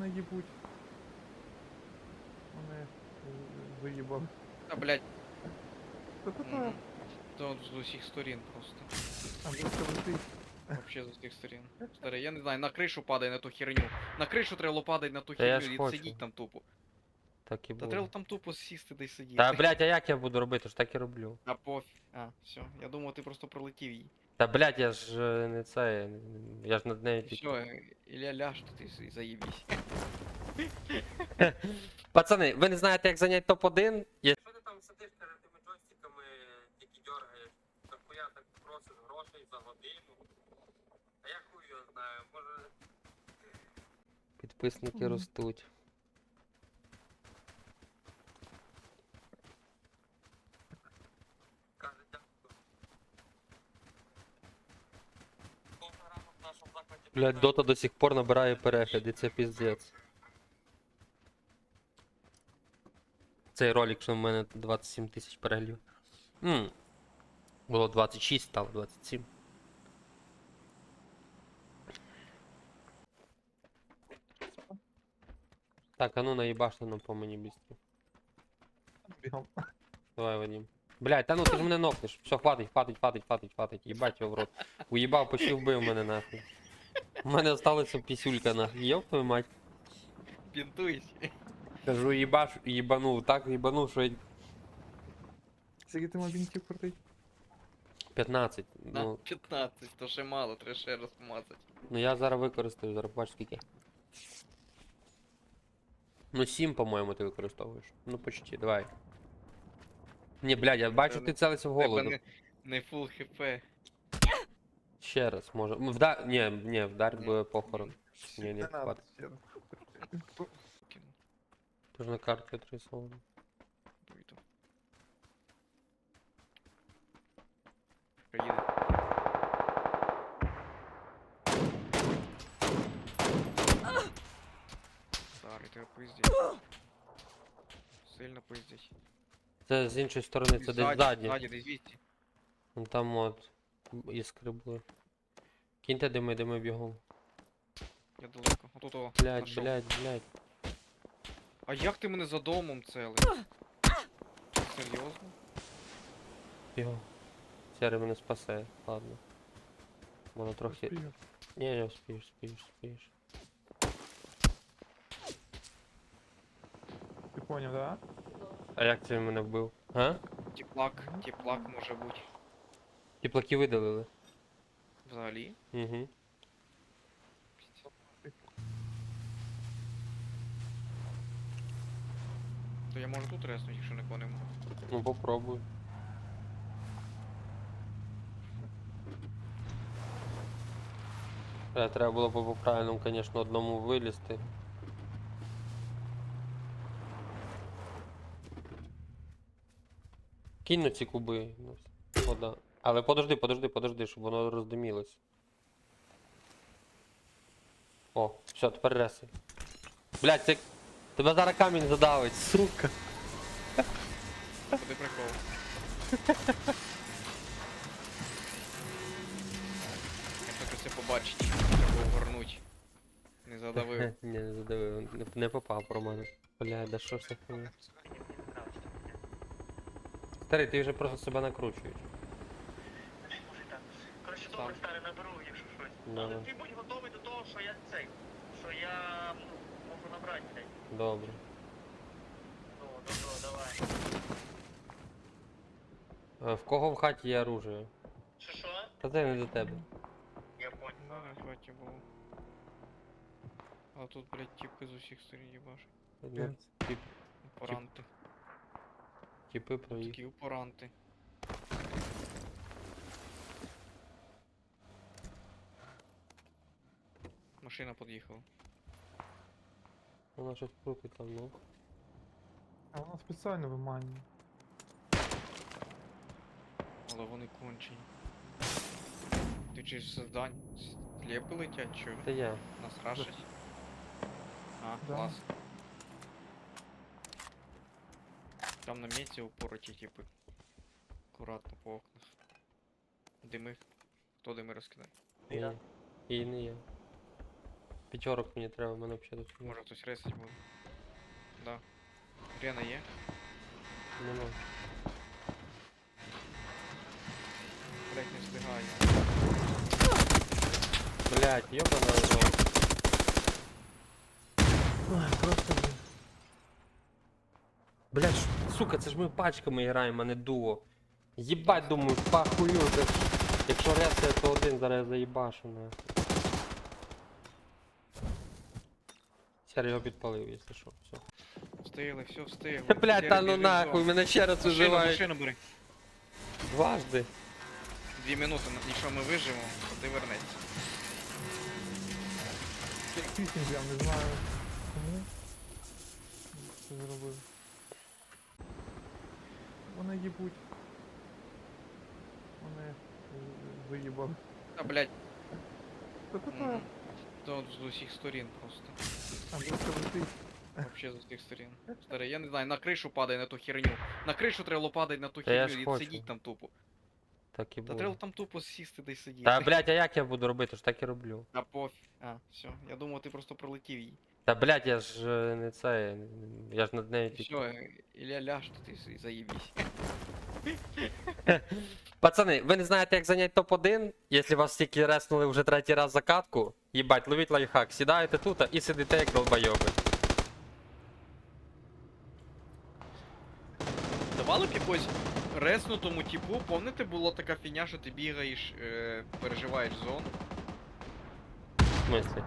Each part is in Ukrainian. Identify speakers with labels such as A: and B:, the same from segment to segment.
A: мене їбуть. Мене заїбали.
B: Та, блядь,
A: Та-та-та.
B: з усіх сторін просто.
A: А летить.
B: Вообще з усіх сторін. Старий, я не знаю, на кришу падай на ту херню. На кришу треба падати на ту
C: Та я ж
B: херню і
C: хочу.
B: сидіть там тупо.
C: Так і
B: Та треба
C: буде.
B: там тупо сісти да й сидіти.
C: Та блядь, а як я буду робити? Ж так і роблю.
B: А пофіг. А, все. Я думав, ти просто пролетів її.
C: Та блядь, я ж е, не це. Я ж над нею.
B: Все, Ілля ляж тут і, і заїбісь.
C: Пацани, ви не знаєте, як зайняти топ-1? Є...
D: Що ти там сидиш перед тими джойстиками, тільки дергаєш, захуя так просиш грошей за годину. А я хуй його знаю, може.
C: Підписники ростуть. Блядь, Дота до сих пор набирає перегляди, це піздець. Цей ролик, що в мене 27 тисяч переглядів. М. Було 26, стало 27. Так, а ну наїбаште нам по мені бістро.
A: Бігом.
C: Давай, Вадим. Блядь, та ну ти ж мене нокнеш. Все, хватить, хватить, хватить, хватить, хватить. Їбать його в рот. Уїбав, почти вбив мене нахуй. У мене осталася пісюлька нахуй. Йоп твою мать.
B: Пінтуйся.
C: Кажу, їбаш, їбанув, так їбанув, що й
A: Скільки ти мабінтів крутить?
C: 15.
B: На
C: Ну,
B: 15, то ще мало, треба ще раз помацати.
C: ну я зараз використаю, зараз бачиш скільки. Ну 7, по-моєму, ти використовуєш. Ну почти, давай. Ні, блядь, я бачу, ти целився в
B: Тебе
C: голову.
B: не, не фул хп.
C: Ще раз, може. Ну, Вдар... Ні, ні, вдар
B: Ні.
C: буде похорон. Ні, ні,
A: Не надо
C: хватить.
A: ще раз.
C: Тож на карті отрисовано.
B: Повіду. Приїде. Старий, тебе пиздять. Сильно пиздять.
C: Це з іншої сторони, це десь ззаді.
B: Ззаді, десь звідти.
C: Вон там от Іскри були. Кіньте дими, дими бігом.
B: Я далеко. Отут о.
C: Блядь,
B: знайшов.
C: блядь, блядь.
B: А як ти мене за домом целий? Серйозно?
C: Його. Сірий мене спасе, ладно. Воно трохи. Ні, не вспієш, вспієш, вспієш.
A: Ти поняв, да?
C: А як він мене вбив? А?
B: Тіплак, тіплак може бути.
C: Тіплаки видалили.
B: Взагалі.
C: Угу.
B: То я можу тут резнути, якщо нікого нема.
C: Ну попробуй. Е, Треба було б по правильному, звісно, одному вилізти. Кинь на ці куби. ну, Вода. Але подожди, подожди, подожди, щоб воно роздимілось. О, все, тепер реси. Блять, це. Тебе зараз камінь задавить, сука.
B: Куди прикол? Я хочу це побачити, треба огорнуть. Не задавив.
C: Ні, не задавив, не, не попав про мене. Бля, да що ж це хуйня? Старий, ти вже просто себе накручуєш.
D: Коротше, добре, старий, наберу, якщо щось.
C: Да.
D: Але ти будь готовий до того, що я цей. Що я ну, можу набрати цей.
C: Добре.
D: Ну, давай.
C: Е, В кого в хаті є оружие?
D: Що що?
C: Та це не до тебе.
D: Я понял.
B: Да, в хаті було. А тут, блядь, тіпи з усіх сторін їбаш.
C: Ну, тип,
B: Упоранти.
C: типи проїх.
B: Такі упоранти. Машина під'їхала.
C: Вона щось крутить там, ну.
A: А вона спеціально виманює.
B: Але вони кончені. Ти чи создань? Сліпи летять, чо?
C: Це я.
B: Нас рашать? А,
A: Да.
B: клас. Там на місці упороті, типи. Акуратно по окнах. Дими. Хто дими розкидає?
C: Я. І не я. П'ятерок мені треба, в мене взагалі тут
B: Може хтось ресить буде. Да. Рена є.
C: нема.
B: Блять, не встигає.
C: Блять, ёбана рот.
A: Ой, просто блін.
C: Блять, ш- сука, це ж ми пачками граємо, а не дуо. Єбать, думаю, пахую, це ж... Якщо ресає, то один зараз я заїбашу, нахуй. Сер його підпалив, якщо що, все.
B: Встигли, все встигли.
C: Блять, та ну нахуй, мене ще раз
B: Машину,
C: уживають.
B: машину бери.
C: Дважди.
B: Дві минути, на- якщо ми виживемо, то ти вернеться.
A: Як пісень не знаю. Кому? Це зробив. Вони їбуть. Вони е, виїбали.
B: А, блять,
A: Та-та-та.
B: то з усіх сторін просто.
A: Летить.
B: Вообще з усіх сторін. Старий, я не знаю, на кришу падай на ту херню. На кришу треба падати на ту
C: Та я
B: херню
C: ж
B: і
C: хочу.
B: сидіть там тупо.
C: Так і
B: Та треба
C: буде.
B: там тупо сісти десь сидіти.
C: Та блять, а як я буду робити? Ж так і роблю.
B: Та пофіг. А, все. Я думав, ти просто пролетів її.
C: Та блять, я ж е, не це. Я ж над нею тільки.
B: Все, Ілля ляж тут і заїбісь.
C: Пацани, ви не знаєте, як зайняти топ-1, якщо вас тільки реснули вже третій раз за катку, їбать, ловіть лайфхак, сідаєте тут і сидите як долбойоби.
B: Давали б якось реснутому типу, помните, була така фіня, що ти бігаєш, е, переживаєш зону.
C: В смислі?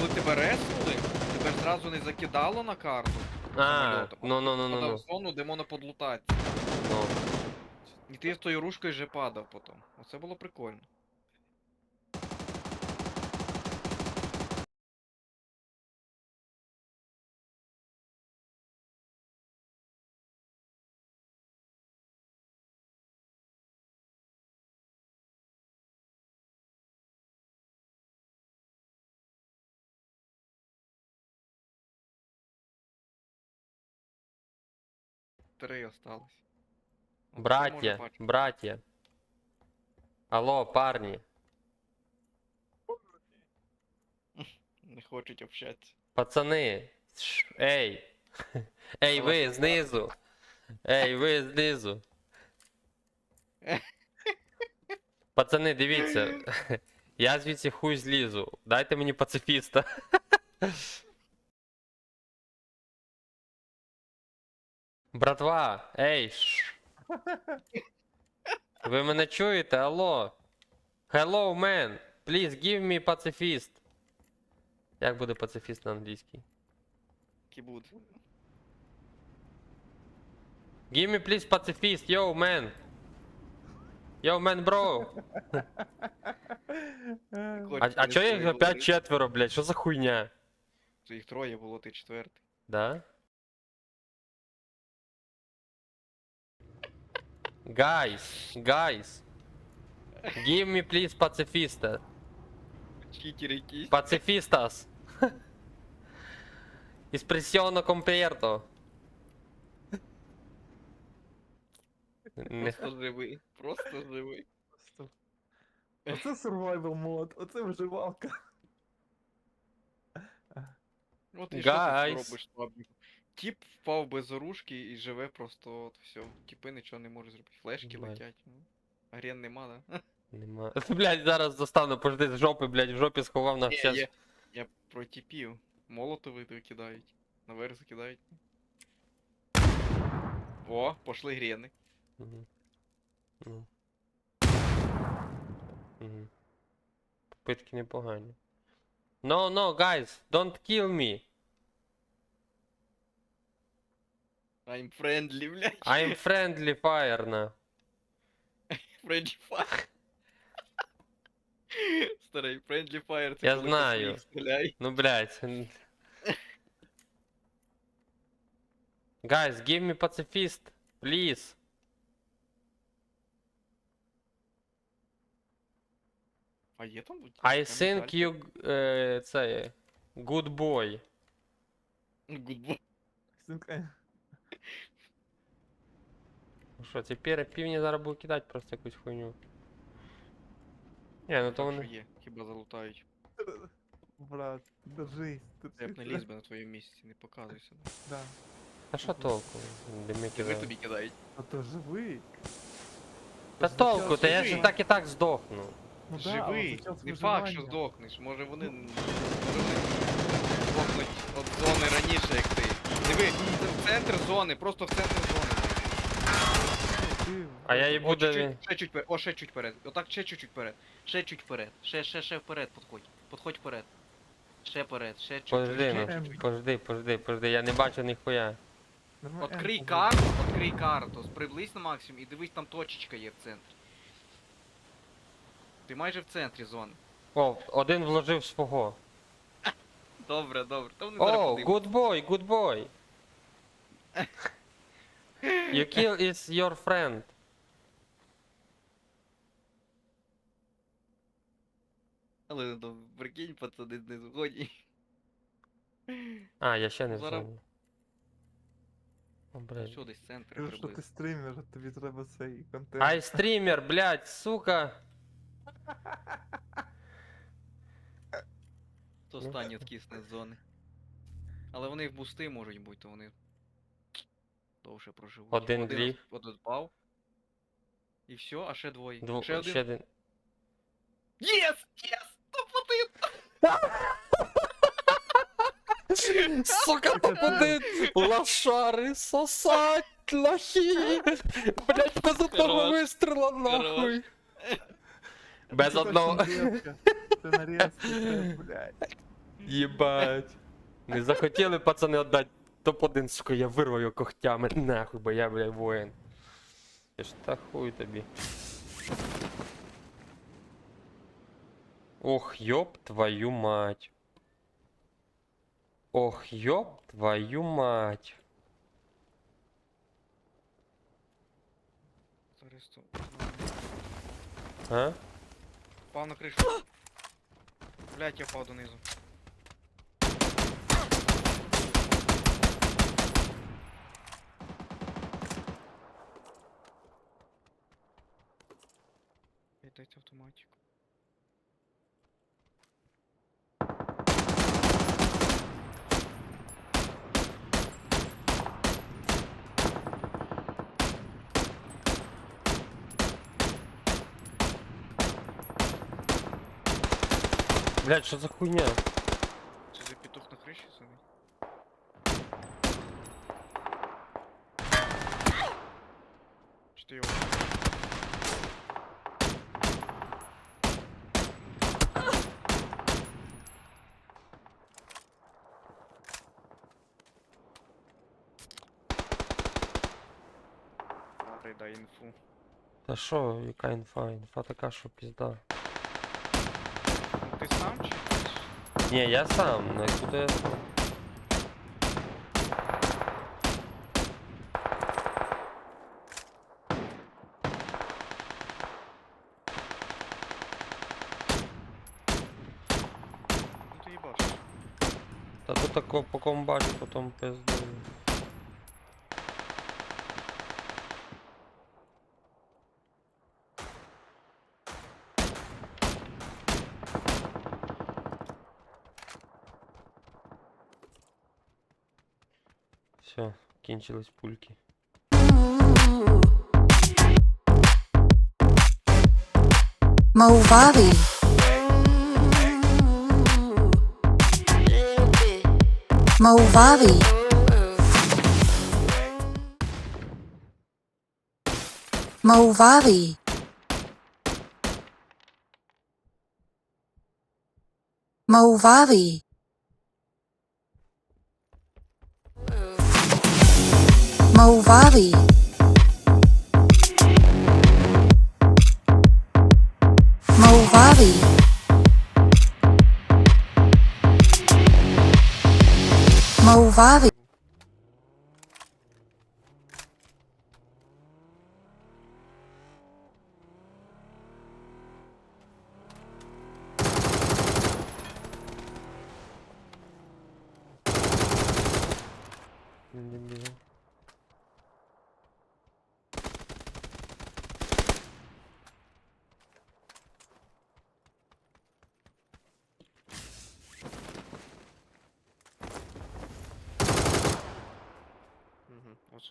B: Коли тебе реснули, тебе ж зразу не закидало на карту.
C: А,
B: самольотом.
C: ну ну ну ну
B: Падав
C: ну.
B: зону, де можна подлутатися.
C: ну.
B: І ти з тою рушкою вже падав потім. Оце було прикольно. Три осталось.
C: Братья, братья. Алло, парні,
B: Не хочуть общатися.
C: пацани. Ш- Ей. Ей, ви знизу. Ей, ви знизу. Пацани, дивіться. Я звідси хуй злізу. Дайте мені пацифіста. Братва, ей. Ви мене чуєте? Алло. Hello, man. Please give me пацифіст. Як буде пацифіст на англійській?
B: Кібуд.
C: Give me please пацифіст, yo, man. Yo, man, bro. А, а чо їх опять четверо, блядь? Що за хуйня?
B: Їх троє було, ти четвертий.
C: Да? Guys, guys. Give me please пацифіста.
B: Читер якийсь.
C: Пацифістас. Espressione comperto. Не
B: Просто живий. Просто живий.
A: Просто. Оце survival мод, оце виживалка.
B: От і що ти
C: Guys.
B: робиш, слабенько? Тіп впав без оружки і живе просто от все. Тіпи нічого не можуть зробити. Флешки
C: Єбать.
B: летять. Ну. Арен нема, да?
C: Нема. Блядь, зараз достану, пожди з жопи, блядь, в жопі сховав на
B: Ні, я, я про тіпів. Молотови викидають. Наверх закидають. О, пошли грени.
C: Мгм. Ну. Мгм. Попитки непогані. No, no, guys, don't kill me.
B: I'm friendly, блядь.
C: I'm friendly fire на.
B: Friendly fire. Старий, friendly fire, це
C: Я
B: коли по
C: знаю.
B: своїх стріляй.
C: Ну, блядь. н- Guys, give me pacifist, please.
B: А є там? будь-
C: I
B: там
C: think
B: медальки?
C: you, е, це, good boy.
B: Good boy.
C: Ну що, тепер півні зараз будуть кидати просто якусь хуйню. Ні, ну то вони.
B: що є, хіба залутають.
A: Брат, держись.
B: Я б не ліз би на твоєму місці, не показуйся.
A: Да.
C: А що толку? Дими
B: Диви
C: кидаю.
B: тобі кидають.
A: А то живий.
C: Та
A: За
C: толку,
A: час
C: та я ж
B: живий.
C: так і так здохну.
A: Ну да, але
B: Живий, не факт, що
A: виживання.
B: здохнеш. Може вони. Може вони здохнуть від зони раніше, як ти. Диви, в центр зони, просто в центр зони.
C: А я
B: О,
C: їбу де
B: чуть-чуть,
C: він.
B: ще чуть вперед. О, ще чуть вперед. Отак ще чуть-чуть вперед. Ще чуть вперед. Ще, ще, ще вперед подходь. Подходь вперед. Ще вперед, ще чуть-чуть.
C: Пожди,
B: ще
C: ну,
B: чуть-чуть.
C: пожди, пожди, пожди, я не бачу ніхуя.
B: Открий карту, открий карту, приблизь на максимум і дивись, там точечка є в центрі. Ти майже в центрі зони.
C: О, один вложив свого.
B: Добре, добре. Та вони зараз
C: О,
B: подивляться.
C: good boy, good boy. You kill is your friend.
B: Але ну, прикинь, пацани не згодні.
C: А, я ще не
B: Зараз-
C: зоні. О, блядь.
B: Що десь центр
A: Кажу, що ти
B: приблизно.
A: стрімер, тобі треба цей контент.
C: Ай, стрімер, блядь, сука.
B: То останній откисне з зони. Але вони в бусти можуть бути, то вони довше проживуть.
C: Один дріг.
B: от- Один впав. І все, а ще двоє.
C: Дво...
B: Ще один.
C: Ще один.
B: Єс! Єс! Топ-1!
C: Сука, топ-1! Лошари сосать, лохи! Блять, без одного
B: Хорош.
C: вистріла нахуй! Без
A: Це
C: одного.
A: точно нарізка. Це нарізка, це, блядь.
C: Єбать. Не захотіли пацани віддати топ-1, сука, я вирвав його когтями. Нахуй, бо я, блядь, воїн. Ти ж та хуй тобі. Ох, ёб твою мать. Ох, ёб твою мать.
B: Зараз.
C: А?
B: Впав на кришу. Блять, я впав донизу. Дайте автоматику.
C: Блядь, що за хуйня?
B: Це за петух на криші сидить? Чи ти його? Добре, дай інфу.
C: Та що, яка інфа? Інфа така, що пізда.
B: Ти сам чи?
C: Ні, я сам, ну куди я сам?
B: Ну ти їбаш.
C: Та тут тако по комбаті потім пиздую. Angela Spulk.
E: Movavi. Movavi. Movavi. Movavi. Movavi. Movavi. Movavi.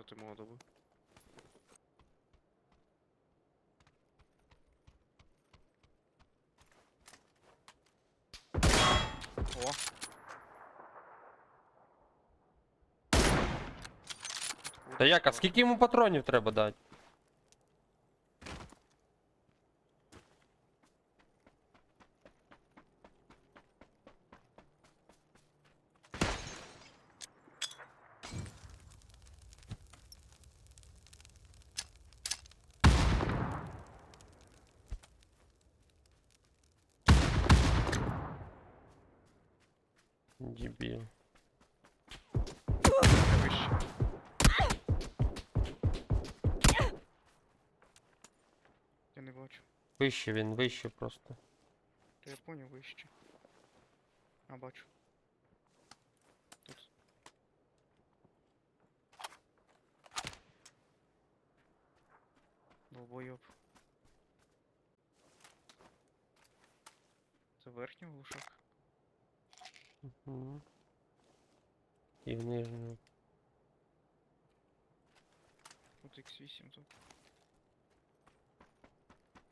B: Оце ти молодо. О!
C: Та як, а скільки йому патронів треба дати? Дебіл.
B: Вище. Я не бачу.
C: Вище він, вище просто.
B: Та я поняв вище. А бачу. Тут. Долбойоб. Це верхній глушак.
C: Мгм. І в нижню.
B: Тут X8 тут.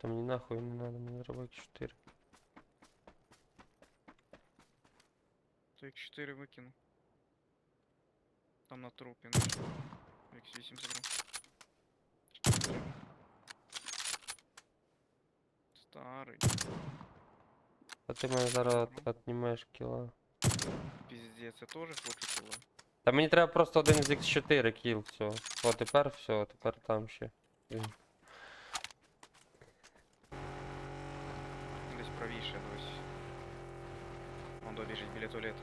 C: Та мені нахуй не надо, мені треба X4.
B: То X4 викину. Там на трупі наш. X8 забрав. Старий.
C: А ти мене зараз от- отнімаєш кіла.
B: Піздець, я теж хочу кіла.
C: Та мені треба просто один з X4 кіл, все. О, тепер все, тепер там ще.
B: Он добіжить біля туалету.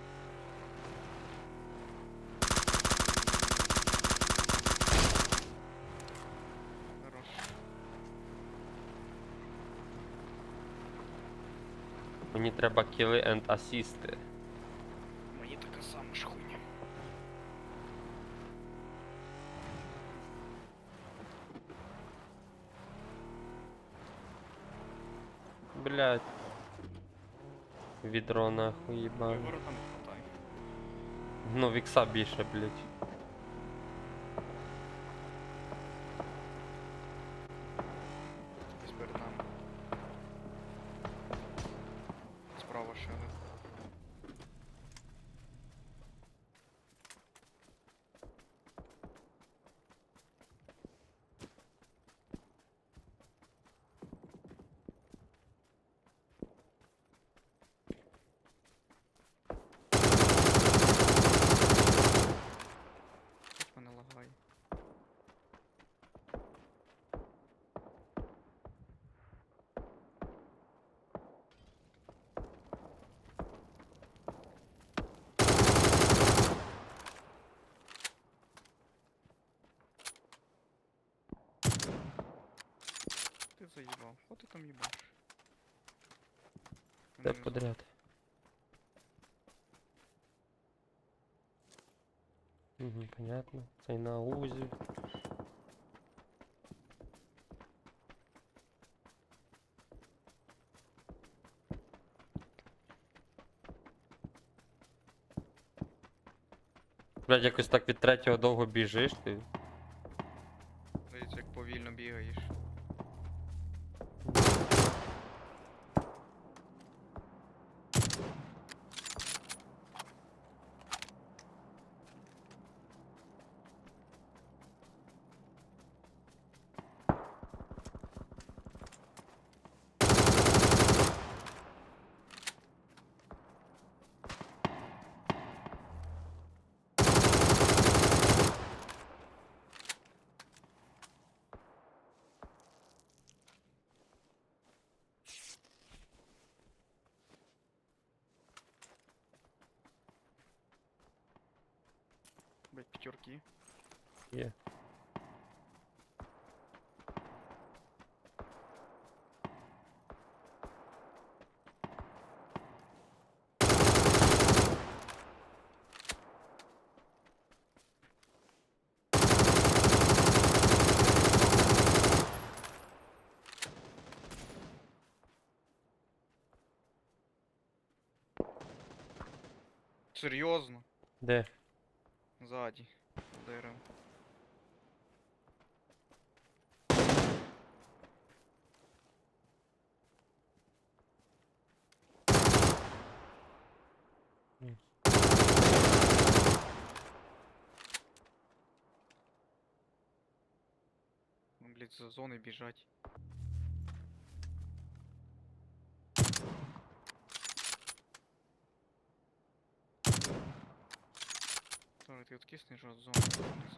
B: Хорош.
C: Мені треба кіли and асісти.
B: Мені така сама ж хуйня.
C: Блять. Відро нахуй
B: не.
C: Ну, вікса більше, блять.
B: Десь перед нами. Справа ще один. Щось мене лагає. Ти заїбав. Що ти там їбаш?
C: Де подряд. Угу, понятно. Цей на узі. Блядь, якось так від третього довго біжиш ти.
B: Дивіться, як повільно бігаєш. Блять, пятерки.
C: Є.
B: Серйозно?
C: Де?
B: Ззаді. Дерев. Блять, за зоны бежать. Ти откиснеш от зони, не зайдеш.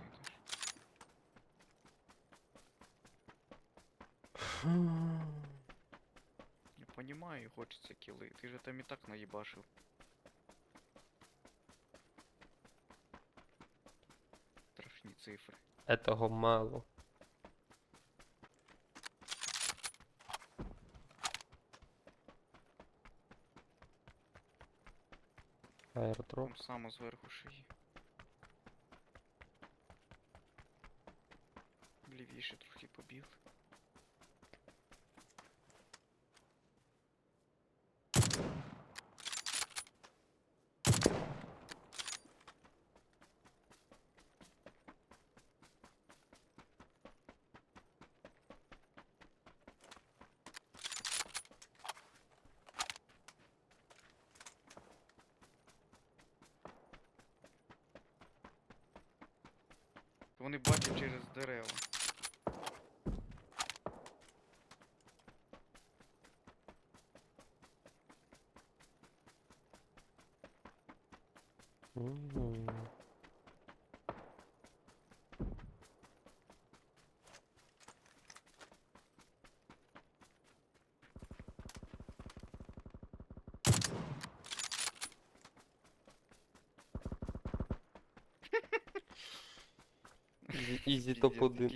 B: Я понимаю, хочеться кіли. Ти же там і так наїбашив. Страшні цифри.
C: Этого мало. Аердроп.
B: Там само зверху шиї. Лівіше трохи побіг. Вони бачать через дерева. Easy,
C: to
B: podym.